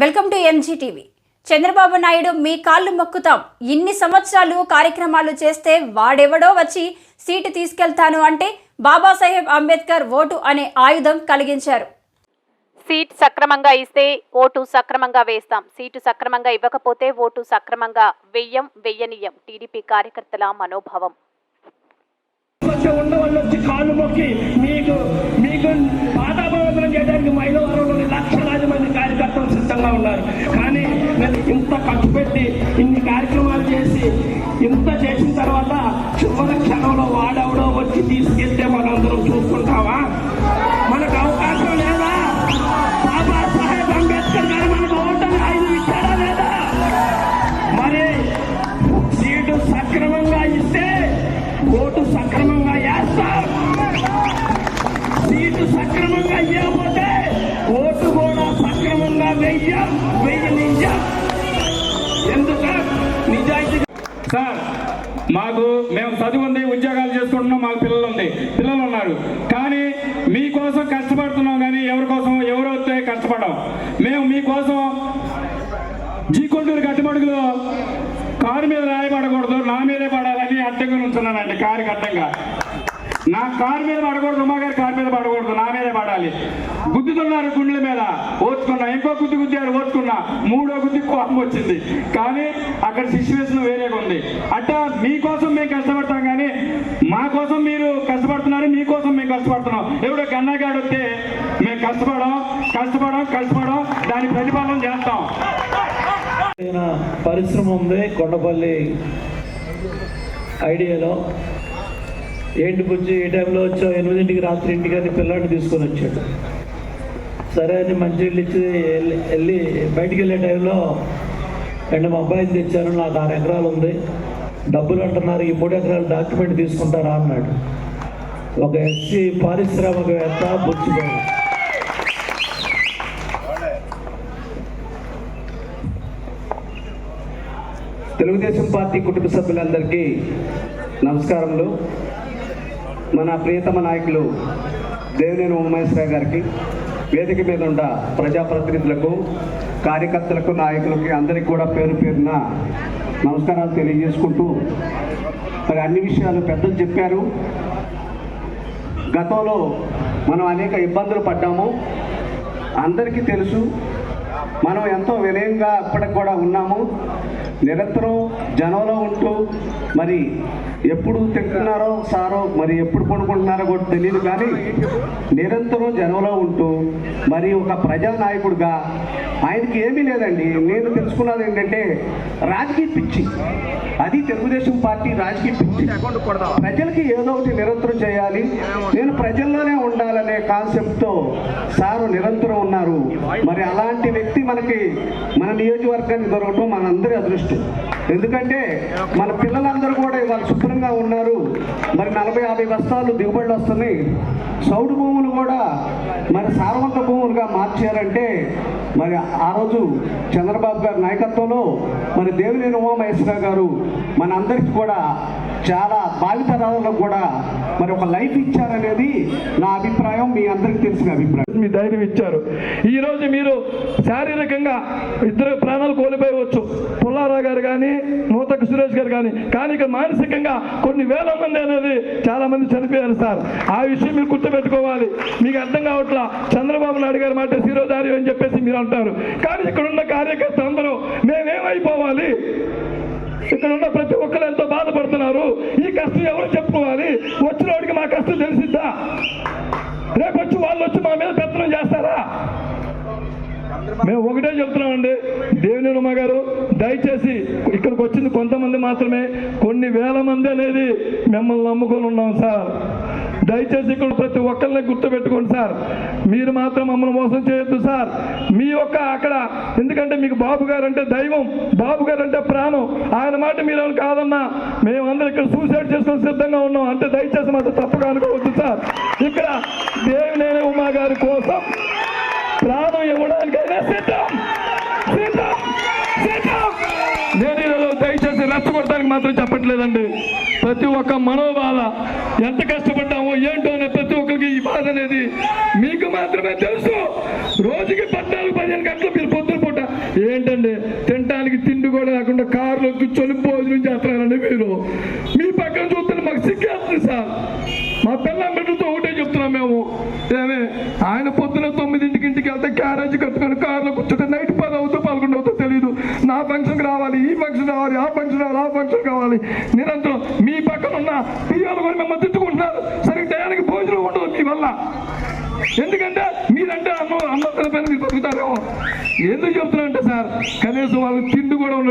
Welcome to MGTV Chandrababu Naidu మీ కాళ్ళు మొక్కుతాం. ఇన్ని సంవత్సరాలు కార్యక్రమాలు చేస్తే వాడెవడో వచ్చి సీటు తీసుకెళ్తాను అంటే బాబాసాహెబ్ అంబేద్కర్ ఓటు అనే ఆయుధం కలిగించారు. సీట్ సక్రమంగా ఇస్తే ఓటు సక్రమంగా వేస్తాం. సీటు సక్రమంగా ఇవ్వకపోతే ఓటు సక్రమంగా వెయ్యం వెయ్యనీయం టీడీపీ కార్యకర్తల మనోభావం. కార్యకర్తలు ఉన్నారు. కానీ నేను ఇంత ఖర్చు పెట్టి ఇన్ని కార్యక్రమాలు చేసి ఇంత చేసిన తర్వాత చివరి క్షణంలో వాడెవడో వచ్చి తీసుకెళ్తే మనందరం వెయ్యం వెయ్యనియ్యం ఎందుకు? నిజాయితీ సార్ మాకు మేము చదువు ఉంది ఉద్యోగాలు చేసుకుంటున్నాం మాకు పిల్లలు ఉంది. పిల్లలు ఉన్నారు. కానీ మీకోసం కష్టపడుతున్నాం కానీ ఎవరి కోసం ఎవరు వస్తే కష్టపడం మేము మీకోసం జీకొండూరు కట్టుబడుగులో కారు మీద రాయబడకూడదు నా మీదే పడాలని అడ్డంగా ఉంటున్నానండి కారుకి అడ్డంగా. నా కారు మీద పడకూడదు ఉమాగారి కారు మీద పడకూడదు నా మీదే పడాలి. గుద్దుతున్నారు గుండెల మీద ఓర్చుకున్నా. ఇంకో గుద్దు గుద్దారు ఓర్చుకున్నా మూడో గుద్ది కోపం వచ్చింది. కానీ అక్కడ సిచ్యువేషన్ వేరేగా ఉంది. అట్టా మీకోసం మేము కష్టపడతాం కానీ మా కోసం మీరు కష్టపడుతున్నారు మీకోసం మేము కష్టపడుతున్నాం. ఎవడో గన్నగాడు వస్తే మేము కష్టపడం కష్టపడం కష్టపడం దాని ప్రతిఫలం చేస్తాం. పరిశ్రమ ఉంది కొండపల్లి ఐడియాలో ఏంటి బుజ్జి? ఏ టైంలో వచ్చావు ఎనిమిదింటికి రాత్రి ఇంటికి అని పిల్లాడిని తీసుకొని వచ్చాడు. సరే అని మంచినీళ్ళు ఇచ్చి వెళ్ళి వెళ్ళి బయటికి వెళ్ళే టైంలో రెండు మా అబ్బాయిని తెచ్చాను నాకు ఆరు ఎకరాలు ఉంది. డబ్బులు అంటున్నారు ఈ మూడు ఎకరాలు డాక్యుమెంట్ తీసుకుంటారా అన్నాడు. ఒక ఎస్సీ పారిశ్రామికవేత్త బుచ్చిపోయాడు తెలుగుదేశం పార్టీ కుటుంబ సభ్యులందరికీ నమస్కారములు. మన ప్రియతమ నాయకులు దేవినేని ఉమేశ్వరరావు గారికి వేదిక మీద ఉన్న ప్రజాప్రతినిధులకు కార్యకర్తలకు నాయకులకి అందరికీ కూడా పేరు పేరున నమస్కారాలు తెలియజేసుకుంటూ మరి అన్ని విషయాలు పెద్దలు చెప్పారు. గతంలో మనం అనేక ఇబ్బందులు పడ్డాము. అందరికీ తెలుసు మనం ఎంతో వినయంగా ఇప్పటికి కూడా ఉన్నాము. నిరంతరం జనంలో ఉంటూ మరి ఎప్పుడు తింటున్నారో సారో మరి ఎప్పుడు పడుకుంటున్నారో కూడా తెలియదు కానీ నిరంతరం జనంలో ఉంటూ మరి ఒక ప్రజానాయకుడిగా ఆయనకి ఏమీ లేదండి. నేను తెలుసుకున్నది ఏంటంటే రాజకీయ పిచ్చి. అది తెలుగుదేశం పార్టీ రాజకీయ పిచ్చి. ప్రజలకి ఏదో ఒకటి నిరంతరం చేయాలి. నేను ప్రజల్లోనే ఉండాలనే కాన్సెప్ట్తో సారు నిరంతరం ఉన్నారు. మరి అలాంటి వ్యక్తి మనకి మన నియోజకవర్గానికి దొరకటం మనందరి అదృష్టం. ఎందుకంటే మన పిల్లలందరూ కూడా ఇవాళ శుభ్రంగా ఉన్నారు. మరి నలభై యాభై బస్తాలు దిగుబడులు వస్తున్నాయి. సౌడు భూములు కూడా మరి సారవంత భూములుగా మార్చారంటే మరి ఆ రోజు చంద్రబాబు గారి నాయకత్వంలో మరి దేవినేని ఉమామహేశ్వర గారు మన అందరికీ కూడా చాలా భావితరాలకు కూడా మరి ఒక లైఫ్ ఇచ్చారనేది నా అభిప్రాయం మీ అందరికి తెలిసిన అభిప్రాయం. మీ ధైర్యం ఇచ్చారు. ఈరోజు మీరు శారీరకంగా ఇద్దరు ప్రాణాలు కోల్పోయవచ్చు. పుల్లారావు గారు కానీ నూతక సురేష్ గారు కానీ కానీ ఇక మానసికంగా కొన్ని వేల మంది అనేది చాలా మంది చనిపోయారు సార్. ఆ విషయం మీరు గుర్తుపెట్టుకోవాలి. మీకు అర్థం కావట్లా? చంద్రబాబు నాయుడు గారి మాట శిరోధారి అని చెప్పేసి మీరు అంటారు. కానీ ఇక్కడ ఉన్న కార్యకర్త అందరూ మేమేమైపోవాలి? ఇక్కడ ఉన్న ప్రతి ఒక్కరు ఎంతో బాధపడుతున్నారు. ఈ కష్టం ఎవరు చెప్పుకోవాలి? వచ్చిన వాడికి మా కష్టం తెలిసిద్దా? రేపు వచ్చి వాళ్ళు వచ్చి మా మీద పెత్తనం చేస్తారా? మేము ఒకటే చెప్తున్నామండి. దేవుని గారు దయచేసి ఇక్కడికి వచ్చింది కొంతమంది మాత్రమే. కొన్ని వేల మంది అనేది మిమ్మల్ని నమ్ముకొని ఉన్నాం సార్. దయచేసి ఇక్కడ ప్రతి ఒక్కరిని గుర్తుపెట్టుకోండి సార్. మీరు మాత్రం మమ్మల్ని మోసం చేయొద్దు సార్. మీ యొక్క అక్కడ ఎందుకంటే మీకు బాబు గారు అంటే దైవం బాబు గారు అంటే ప్రాణం. ఆయన మాట మీరు కాదన్నా మేమందరం ఇక్కడ సూసైడ్ చేసుకుని సిద్ధంగా ఉన్నాం. అంటే దయచేసి మాత్రం తప్పగా అనుకోవద్దు సార్. ఇక్కడ దేవినేని ఉమా గారి కోసం ప్రాణం ఇవ్వడానికి సిద్ధం సిద్ధం సిద్ధం నేను ఈరోజు దయచేసి రెచ్చగొట్టడానికి మాత్రం చెప్పట్లేదండి. ప్రతి ఒక్క మనోబాధ ఎంత కష్టపడ్డామో ఏంటో అనే ప్రతి ఒక్కరికి ఈ బాధ అనేది మీకు మాత్రమే తెలుసు. రోజుకి పద్నాలుగు పదిహేను గంటలు మీరు పొద్దున పూట ఏంటండి? తినడానికి తిండి కూడా లేకుండా కారులో కూర్చొని భోజనం చేస్తున్నారండి మీరు. మీ పక్కన చూస్తే మాకు సిగ్గేస్తుంది సార్. మా పిల్ల బిడ్డతో ఒకటే చెప్తున్నాం మేము. ఏమే ఆయన పొద్దున తొమ్మిదింటికి ఇంటికి వెళ్తే క్యారేజ్ కట్టుకొని కారులో కూర్చుంటే నైట్ పది అవుతుంది అవుతూ ఆ ఫంక్షన్ ఫంక్షన్కి రావాలి ఈ ఫంక్షన్ రావాలి ఆ ఫంక్షన్ రావాలి ఆ ఫంక్షన్ కావాలి. నిరంతరం మీ పక్కన ఉన్న పిల్లలు కూడా మిమ్మల్ని తిట్టుకుంటున్నారు. సరిగ్గా టయానికి భోజనం ఉండదు మీ వల్ల. ఎందుకంటే మీరంటే అమ్మ అమ్మ పైన మీరు బతుకుతారేమో. ఎందుకు చెప్తున్నా అంటే సార్ కనీసం వాళ్ళకి తిండి కూడా